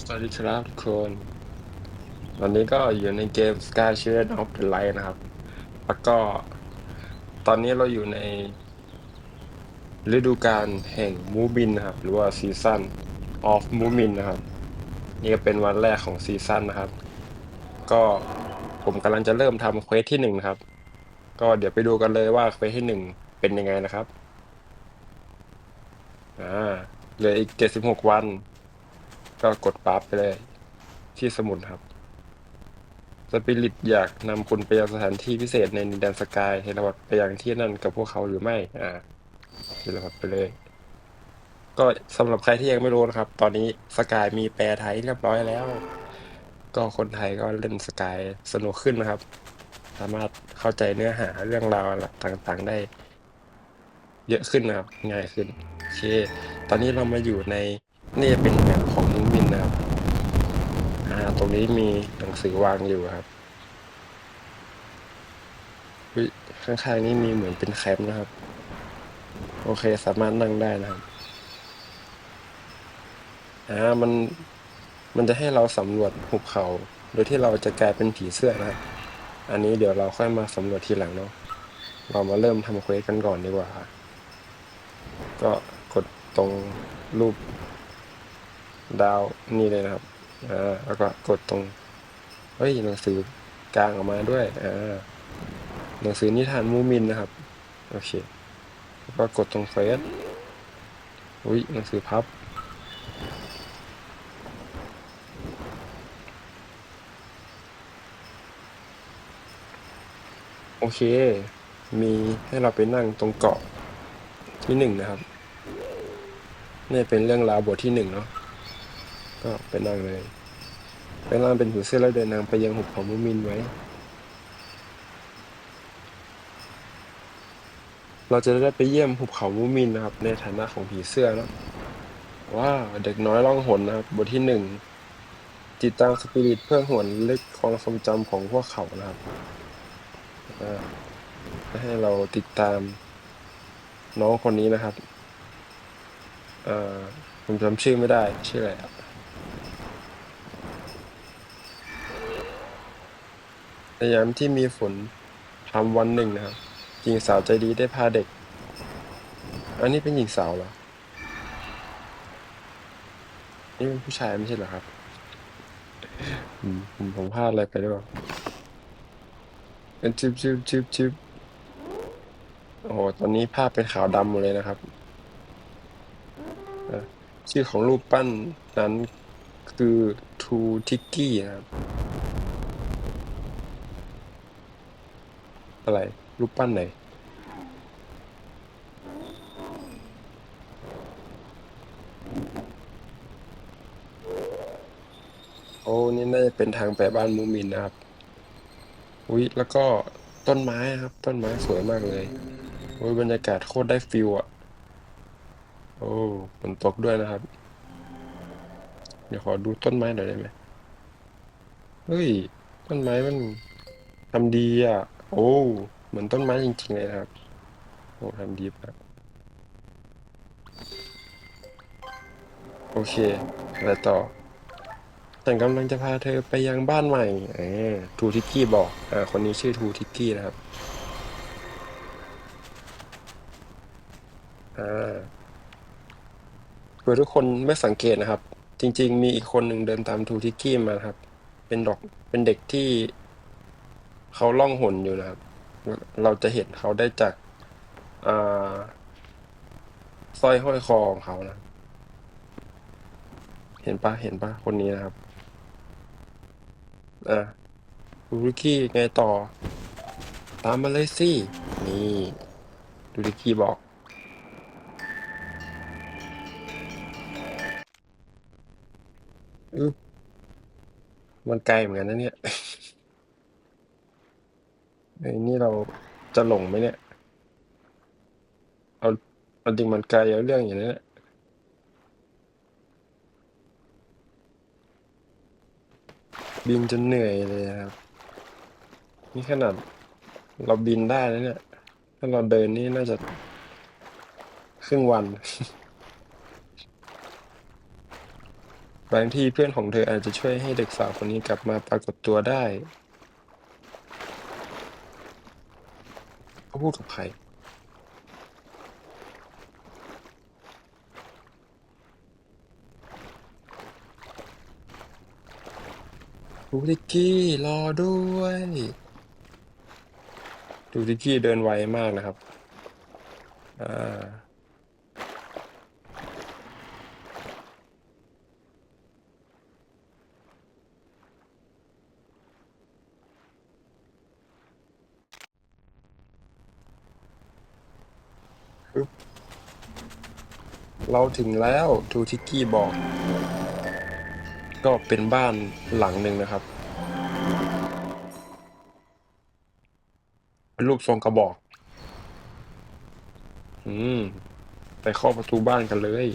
สวัสดีครับทุกคนตอนนี้ก็อยู่ในเกม Sky Children of the Light นะครับ แล้วก็ตอนนี้เราอยู่ในฤดูกาลแห่งมูบินนะครับ หรือว่าซีซั่น of มูบินนะครับ นี่ก็เป็นวันแรกของซีซั่นนะครับ ก็ผมกำลังจะเริ่มทำเควสที่หนึ่งนะครับ ก็เดี๋ยวไปดูกันเลยว่าเควสที่หนึ่งเป็นยังไงนะครับ อ่าเหลืออีกเจ็ดสิบหกวัน ก็กดปั๊บไปเลยที่สมุดครับ สปิริตอยากนำคุณไปยังสถานที่พิเศษในดินแดนสกายเทเลพอร์ตไปยังที่นั่นกับพวกเขาหรือไม่ อ่าเทเลพอร์ตไปเลย ก็สำหรับใครที่ยังไม่รู้นะครับ ตอนนี้สกายมีแปลไทยเรียบร้อยแล้ว ก็คนไทยก็เล่นสกายสนุกขึ้นนะครับ สามารถเข้าใจเนื้อหาเรื่องราวต่างๆได้ เยอะขึ้นนะครับ ง่ายขึ้นโอเค ตอนนี้เรามาอยู่ในนี่จะเป็นแบบของมุมินนะครับ อ่า ตรง นี้มีหนังสือวางอยู่ครับข้างๆนี้มีเหมือนเป็นแคมป์นะครับ โอเคสามารถนั่งได้นะครับอ่ามันมันจะให้เราสำรวจหุบเขา โดยที่เราจะกลายเป็นผีเสื้อนะครับ อันนี้เดี๋ยวเราค่อยมาสำรวจทีหลังเนาะเรามาเริ่มทำเควสกันก่อนดีกว่า ก็กดตรงรูปดาวนี่เลยนะครับ อ่าแล้วก็กดตรง เฮ้ยหนังสือกลางออกมาด้วยอ่าหนังสือนิทานมูมินนะครับ โอเค แล้วก็กดตรงเฟซอุ้ยหนังสือพับ โอเค มีให้เราไปนั่งตรงเกาะที่หนึ่งนะครับ นี่เป็นเรื่องราวบทที่หนึ่งเนาะ ก็ไปนั่งเลย ไปนั่งเป็นหูเสื้อแล้วเดินทางไปยังหุบเขามุมินไว้ เราจะได้ไปเยี่ยมหุบเขามุมินนะครับ ในฐานะของผีเสื้อเนาะว้าเด็กน้อยล่องหนนะครับ บทที่หนึ่งติดตามสปิริตเพื่อหวนลึกความทรงจำของพวกเขานะครับให้เราติดตามน้องคนนี้นะครับอ่าผมจำชื่อไม่ได้ ชื่ออะไรครับ ใน ยามที่มีฝนทำวันหนึ่งนะครับหญิงสาวใจดีได้พาเด็ก อันนี้เป็นหญิงสาวเหรอ นี่เป็นผู้ชายไม่ใช่เหรอครับอืมผมผมพลาดอะไรไปหรือเปล่าเป็นจิบจิบจิบจิบโอ้โหตอนนี้ภาพเป็นขาวดำหมดเลยนะครับ ชื่อของรูปปั้นนั้นคือทูทิกกี้นะครับ อะไร รูปปั้นไหน โอ้นี่น่าจะเป็นทางไปบ้านมูมินนะครับอุ้ยแล้วก็ต้นไม้ครับ ต้นไม้สวยมากเลยโอ้ยบรรยากาศโคตรได้ฟิลอะโอ้ฝนตกด้วยนะครับ เดี๋ยวขอดูต้นไม้หน่อยได้ไหมเฮ้ย ต้นไม้มันทำดีอะ โอ้ เหมือนต้นไม้จริงๆเลยนะครับโอ้ทำดีมากโอเคอะไรต่อ ฉันกำลังจะพาเธอไปยังบ้านใหม่เออทูทิกกี้บอกอ่าคนนี้ชื่อทูทิกกี้นะครับอ่าเผื่อทุกคนไม่สังเกตนะครับ จริง ๆ มีอีกคนหนึ่งเดินตามทูทิกกี้มาครับ เป็นดอกเป็นเด็กที่ เขาล่องหนอยู่นะครับ เราจะเห็นเขาได้จากสร้อยห้อยคอของเขานะ เห็นปะเห็นปะคนนี้นะครับ อะดูริกี้ไงต่อ ตามมาเลยสิ นี่ดูริกี้บอกอมันไกลเหมือนกันนะเนี่ย ไอ้นี่เราจะหลงไหมเนี่ย เอาเอาจริงมันไกลเอาเรื่องอย่างนี้เนี่ยบินจนเหนื่อยเลยครับ นี่ขนาดเราบินได้แล้วเนี่ย ถ้าเราเดินนี่น่าจะครึ่งวัน บางทีเพื่อนของเธออาจจะช่วยให้เด็กสาวคนนี้กลับมาปรากฏตัวได้เขา พูดกับใครดูดิกกี้รอด้วยดูดิกกี้เดินไวมากนะครับ อ่า เราถึงแล้วทูทิกกี้บอก ก็เป็นบ้านหลังหนึ่งนะครับ เป็นรูปทรงกระบอก อืม ไปเคาประตูบ้านกันเลย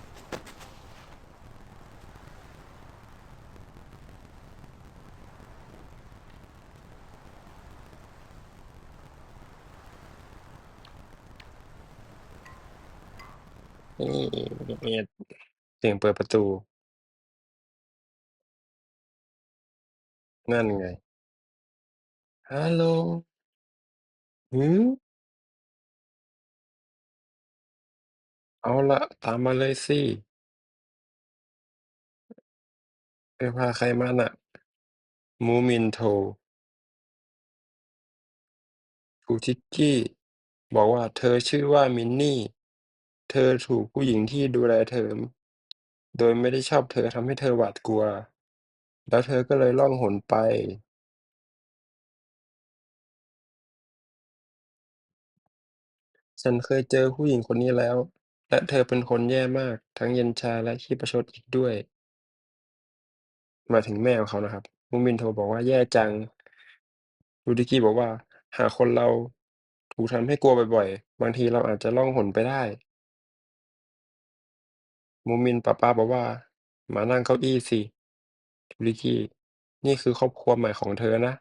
นี่เนี่ยเสียงเปิดประตู นั่นไง ฮัลโหลหือเอาล่ะตามมาเลยสิไปพาใครมาน่ะ มูมินโทรทูทิกกี้ บอกว่าเธอชื่อว่ามินนี่ เธอถูกผู้หญิงที่ดูแลเธอโดยไม่ได้ชอบเธอทำให้เธอหวาดกลัว แล้วเธอก็เลยล่องหนไปฉันเคยเจอผู้หญิงคนนี้แล้ว และเธอเป็นคนแย่มาก ทั้งเย็นชาและขี้ประชดอีกด้วย หมายถึงแม่ของเขานะครับมูมินโทรบอกว่าแย่จังทูทิกี้บอกว่า หากคนเราถูกทำให้กลัวบ่อย ๆ บางทีเราอาจจะล่องหนไปได้ มูมิน ป๊าป๊าบอกว่ามานั่งเก้าอี้สิทูริกกี้ นี่คือครอบครัวใหม่ของเธอนะ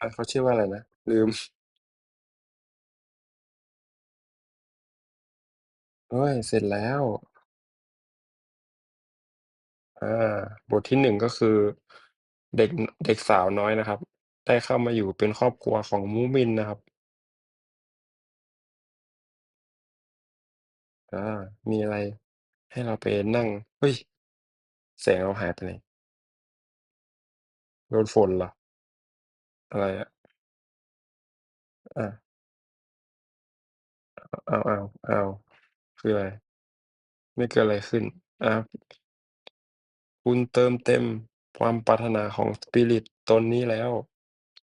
อาเขาชื่อว่าอะไรนะ ลืมเฮ้ยเสร็จแล้ว อา บทที่ 1 ก็คือ เด็ก เด็กสาวน้อยนะครับ ได้เข้ามาอยู่เป็นครอบครัวของมูมินนะครับ อา มีอะไรให้เราไปนั่ง เฮ้ยแสงเราหายไปไหน?โดนฝนเหรอ?อะไรอะ?อาออ้าว อ้าว คืออะไร?ไม่เกิดอะไรขึ้น อา คุณเติมเต็มความปรารถนาของสปิริตตนนี้แล้ว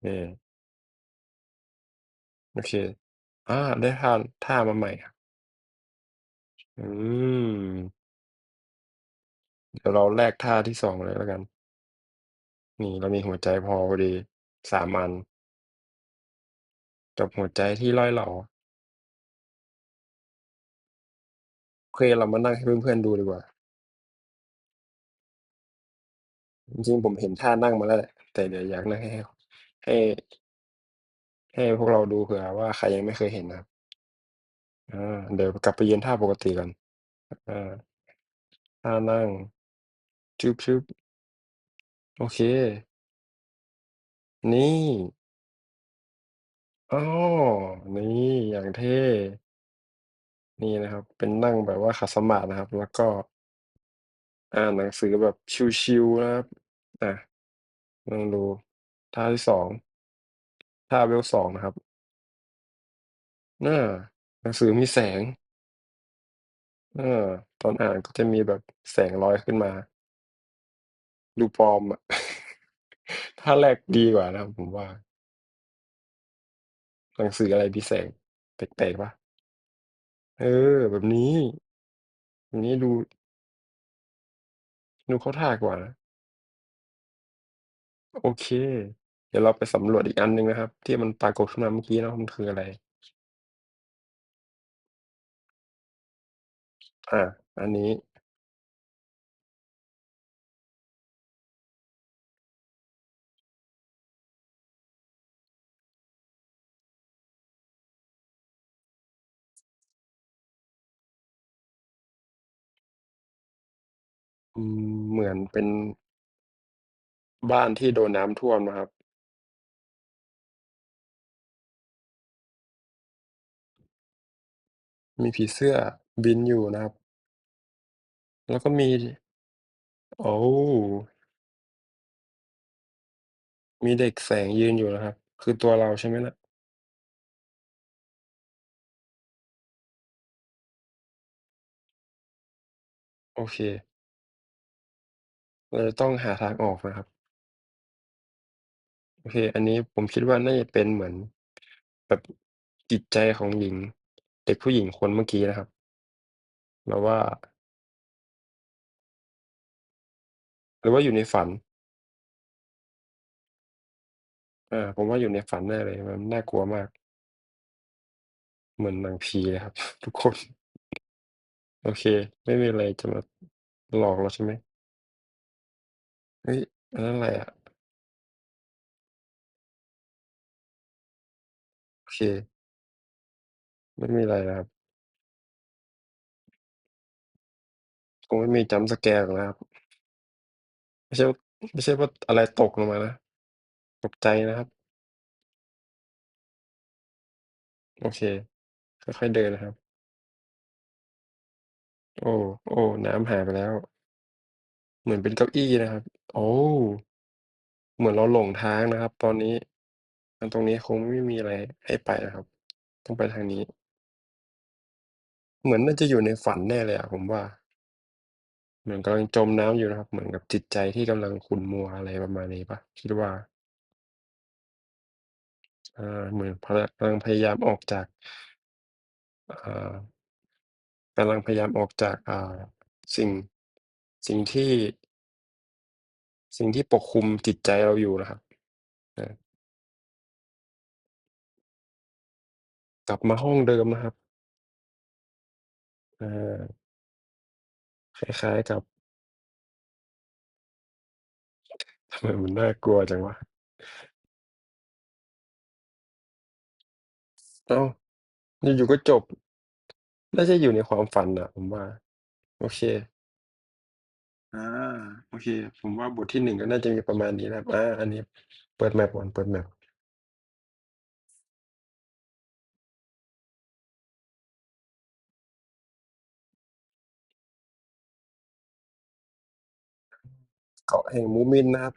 นี่โอเค อา ได้ท่า ท่ามาใหม่ครับ อืม เดี๋ยวเราแลกท่าที่ 2 เลยแล้วกัน นี่เรามีหัวใจพอพอดี 3 อัน กับหัวใจที่ร่อยหรอ โอเค เรามานั่งให้เพื่อน ๆ ดูดีกว่า จริง ๆ ผมเห็นท่านั่งมาแล้วแหละ แต่เดี๋ยวอยากนั่งให้ ให้ ให้ ให้พวกเราดูเผื่อว่าใครยังไม่เคยเห็นนะครับ อา เดี๋ยวกลับไปยืนท่าปกติก่อน อา ท่านั่งชึบๆ โอเค นี่ อ้อ นี่ อย่างเท่ นี่นะครับ เป็นนั่งแบบว่าขัดสมาธินะครับ แล้วก็ อ่านหนังสือแบบชิล ๆ นะครับ อา ลองดู ท่าที่2ท่าเวล2นะครับอาหนังสือมีแสง เออ ตอนอ่านก็จะมีแบบแสงลอยขึ้นมา ดูปลอมอะ ท่าแรกดีกว่านะครับผมว่า หนังสืออะไรมีแสง แปลกๆเปล่า?เออ แบบนี้อย่างงี้ดู ดูเข้าท่ากว่านะ โอเค เดี๋ยวเราไปสำรวจอีกอันหนึ่งนะครับ ที่มันปรากฏขึ้นมาเมื่อกี้นะมันคืออะไร อ่า อันนี้เหมือนเป็นบ้านที่โดนน้ำท่วมนะครับ มีผีเสื้อบินอยู่นะครับ แล้วก็มี โอ้ มีเด็กแฝงยืนอยู่นะครับ คือตัวเราใช่ไหมน่ะ?โอเค เราจะต้องหาทางออกนะครับ โอเค อันนี้ผมคิดว่าน่าจะเป็นเหมือนแบบจิตใจของหญิง เด็กผู้หญิงคนเมื่อกี้นะครับแบบว่า หรือว่าอยู่ในฝัน?อา ผมว่าอยู่ในฝันแน่เลย มันน่ากลัวมาก เหมือนหนังผีเลยครับ ทุกคน โอเค ไม่มีอะไรจะมาหลอกเราใช่ไหม?เฮ้ย อันนั้นอะไรอะ?โอเค ไม่มีอะไรนะครับ คงไม่มี jump scare หรอกนะครับ ไม่ใช่ว่า ไม่ใช่ว่าอะไรตกลงมานะ ตกใจนะครับ โอเค ค่อย ๆ เดินนะครับ โอ้ โอ้ น้ำหายไปแล้ว เหมือนเป็นเก้าอี้นะครับ โอ้ เหมือนเราหลงทางนะครับตอนนี้งั้นตรงนี้คงไม่มีอะไรให้ไปแล้วครับ ต้องไปทางนี้ เหมือนน่าจะอยู่ในฝันแน่เลยอะผมว่า เหมือนกำลังจมน้ำอยู่นะครับ เหมือนกับจิตใจที่กำลังขุ่นมัว อะไรประมาณนี้เปล่า คิดว่า?อา เหมือนพะกำลังพยายามออกจาก อ่า กำลังพยายามออกจาก อ่า สิ่ง สิ่งที่ สิ่งที่ปกคลุมจิตใจเราอยู่นะครับออกลับมาห้องเดิมนะครับ ออคล้าย ๆ กับ ทำไมมันน่ากลัวจังวะ?อ้าว อยู่ ๆ ก็จบ น่าจะอยู่ในความฝันน่ะผมว่า โอเค อา โอเค ผมว่าบทที่ 1 ก็น่าจะมีประมาณนี้นะครับ อา อันนี้ เปิด map ก่อน เปิด map าะแห่งมูมินนะครับ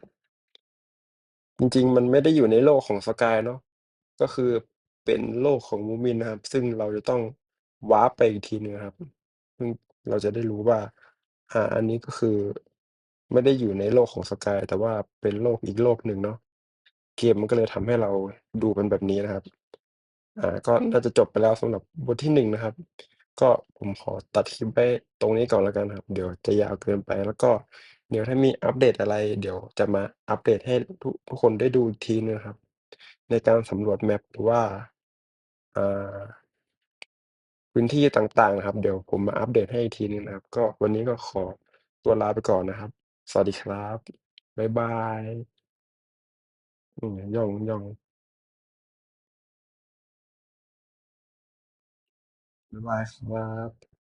จริง ๆ มันไม่ได้อยู่ในโลกของสกายเนาะ ก็คือเป็นโลกของมูมินนะครับ ซึ่งเราจะต้อง Warp ไปอีกทีหนึ่งครับ ซึ่งเราจะได้รู้ว่า อ่า อันนี้ก็คือไม่ได้อยู่ในโลกของสกาย แต่ว่าเป็นโลกอีกโลกหนึ่งเนาะ เกมมันก็เลยทำให้เราดูเป็นแบบนี้นะครับ อ่า ก็น่าจะจบไปแล้วสำหรับบทที่ 1 นะครับ ก็ผมขอตัดคลิปไว้ตรงนี้ก่อนแล้วกันครับ เดี๋ยวจะยาวเกินไป แล้วก็ เดี๋ยวถ้ามีอัปเดตอะไร เดี๋ยวจะมาอัปเดตให้ทุก ทุกคนได้ดูอีกทีหนึ่งอะครับ ในการสำรวจ map หรือว่า อ่า พื้นที่ต่าง ๆ นะครับ เดี๋ยวผมมาอัปเดตให้อีกทีหนึ่งนะครับ ก็วันนี้ก็ขอตัวลาไปก่อนนะครับ สวัสดีครับ บ๊ายบาย อืม ย่องบ๊ายบายครับ